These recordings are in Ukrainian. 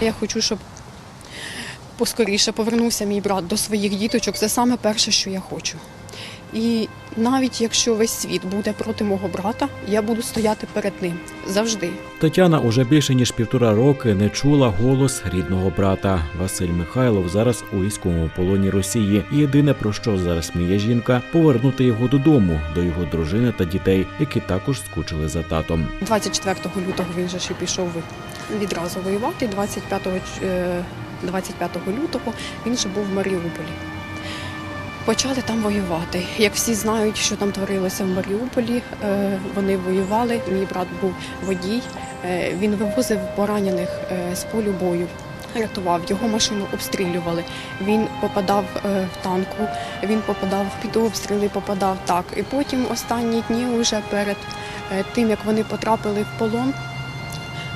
Я хочу, щоб поскоріше повернувся мій брат до своїх діточок. Це саме перше, що я хочу. І навіть якщо весь світ буде проти мого брата, я буду стояти перед ним завжди. Тетяна уже більше ніж півтора роки не чула голос рідного брата. Василь Михайлов зараз у військовому полоні Росії. І єдине про що зараз мріє жінка повернути його додому, до його дружини та дітей, які також скучили за татом. 24 лютого він же ще пішов відразу воювати. 25, е, 25 лютого він же був в Маріуполі. Почали там воювати. Як всі знають, що там творилося в Маріуполі, е, вони воювали. Мій брат був водій. Е, Він вивозив поранених е, з полю бою. Рятував його машину, обстрілювали. Він попадав в танку, він попадав під обстріли, попадав так. І потім останні дні, вже перед тим як вони потрапили в полон.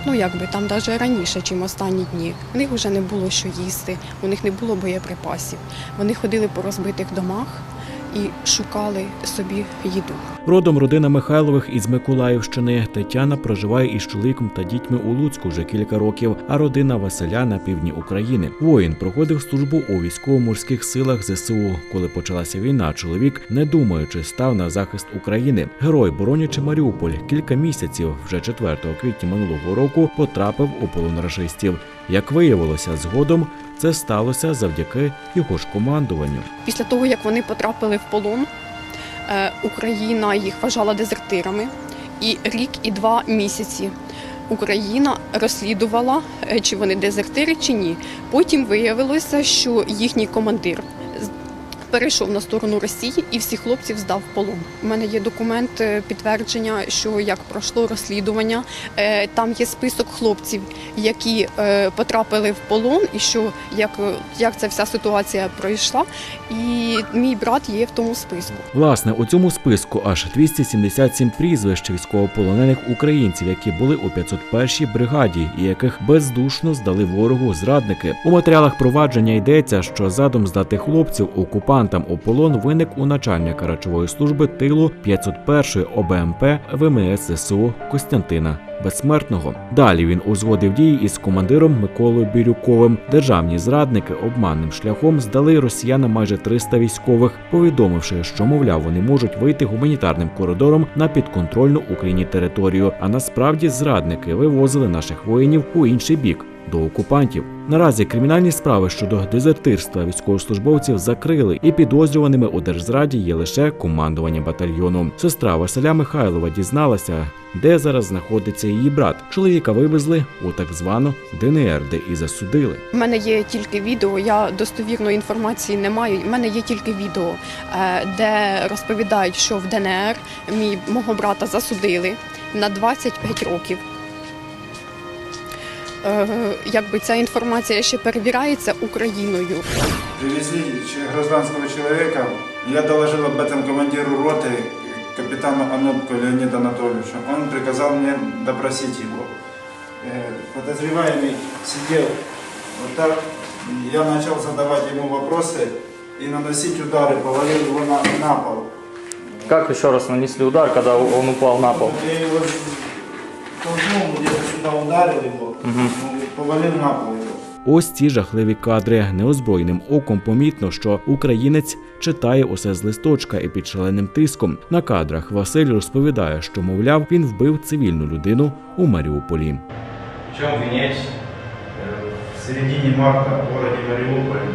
Ну якби там навіть раніше, ніж останні дні. У них вже не було що їсти, у них не було боєприпасів. Вони ходили по розбитих домах і шукали собі їду. Родом родина Михайлових із Миколаївщини. Тетяна проживає із чоловіком та дітьми у Луцьку вже кілька років, а родина Василя на півдні України. Воїн проходив службу у військово-морських силах ЗСУ. Коли почалася війна, чоловік, не думаючи, став на захист України. Герой, боронячи Маріуполь, кілька місяців, вже 4 квітня минулого року, потрапив у полон рашистів. Як виявилося, згодом це сталося завдяки його ж командуванню. Після того, як вони потрапили в полон, е, Україна їх вважала дезертирами. І рік і два місяці Україна розслідувала, е, чи вони дезертири, чи ні. Потім виявилося, що їхній командир перейшов на сторону Росії і всіх хлопців здав в полон. У мене є документ е, підтвердження, що як пройшло розслідування, е, там є список хлопців, які е, потрапили в полон, і що як, як ця вся ситуація пройшла. І мій брат є в тому списку. Власне, у цьому списку аж 277 прізвищ військовополонених українців, які були у 501-й бригаді, і яких бездушно здали ворогу зрадники. У матеріалах провадження йдеться, що задум здати хлопців окупантам у полон виник у начальника речової служби тилу 501-ї ОБМП ВМС ЗСУ Костянтина. Безсмертного далі він узгодив дії із командиром Миколою Бірюковим. Державні зрадники обманним шляхом здали росіянам майже 300 військових, повідомивши, що мовляв вони можуть вийти гуманітарним коридором на підконтрольну Україні територію. А насправді зрадники вивозили наших воїнів у інший бік. До окупантів наразі кримінальні справи щодо дезертирства військовослужбовців закрили, і підозрюваними у держзраді є лише командування батальйону. Сестра Василя Михайлова дізналася, де зараз знаходиться її брат. Чоловіка вивезли у так звану ДНР, де і засудили. У мене є тільки відео, я достовірної інформації не маю. У мене є тільки відео, е, де розповідають, що в ДНР мій мого брата засудили на 25 років. Е, Якби ця інформація ще перевіряється Україною. Привезли ч- гражданского человека. Я доложил об этом командиру роты, капитану Анопку Леониду Анатольевичу. Он приказал мне допросить его. Э, Подозреваемый сидел вот так. Я начал задавать ему вопросы и наносить удары, повалил его на, на пол. Как еще раз нанесли удар, когда он упал на пол? Я его толкнул, где-то сюда ударил его, ну, на пол. Ось ці жахливі кадри. Неозброєним оком помітно, що українець читає усе з листочка і під шаленим тиском. На кадрах Василь розповідає, що мовляв він вбив цивільну людину у Маріуполі. В чем винять? Э, В середине марта в городе Мариуполь,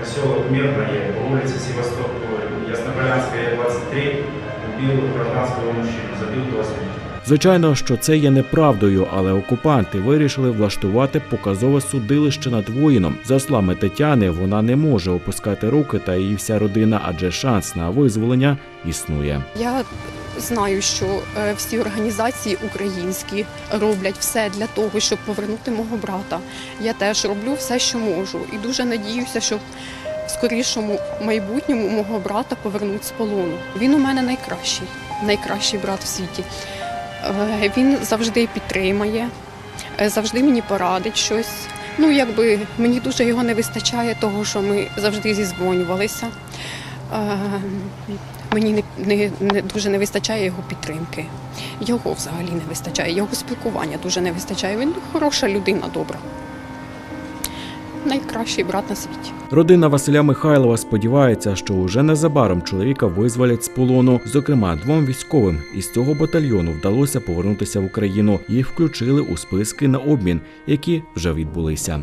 поселок Мирное, по улице Севастополь, Яснополянская, 23, убил гражданского мужчину, забил до смерти. Звичайно, що це є неправдою, але окупанти вирішили влаштувати показове судилище над воїном. За словами Тетяни, вона не може опускати руки та її вся родина, адже шанс на визволення існує. Я знаю, що е, всі організації українські роблять все для того, щоб повернути мого брата. Я теж роблю все, що можу, і дуже надіюся, що в скорішому майбутньому мого брата повернуть з полону. Він у мене найкращий, найкращий брат в світі. Е, Він завжди підтримає, е, завжди мені порадить щось. Ну, якби мені дуже його не вистачає, того, що ми завжди зізвонювалися. Е, Мені не, не, не дуже не вистачає його підтримки. Його взагалі не вистачає, його спілкування дуже не вистачає. Він хороша людина, добра. Найкращий брат на світі. Родина Василя Михайлова сподівається, що уже незабаром чоловіка визволять з полону. Зокрема, двом військовим із цього батальйону вдалося повернутися в Україну. Їх включили у списки на обмін, які вже відбулися.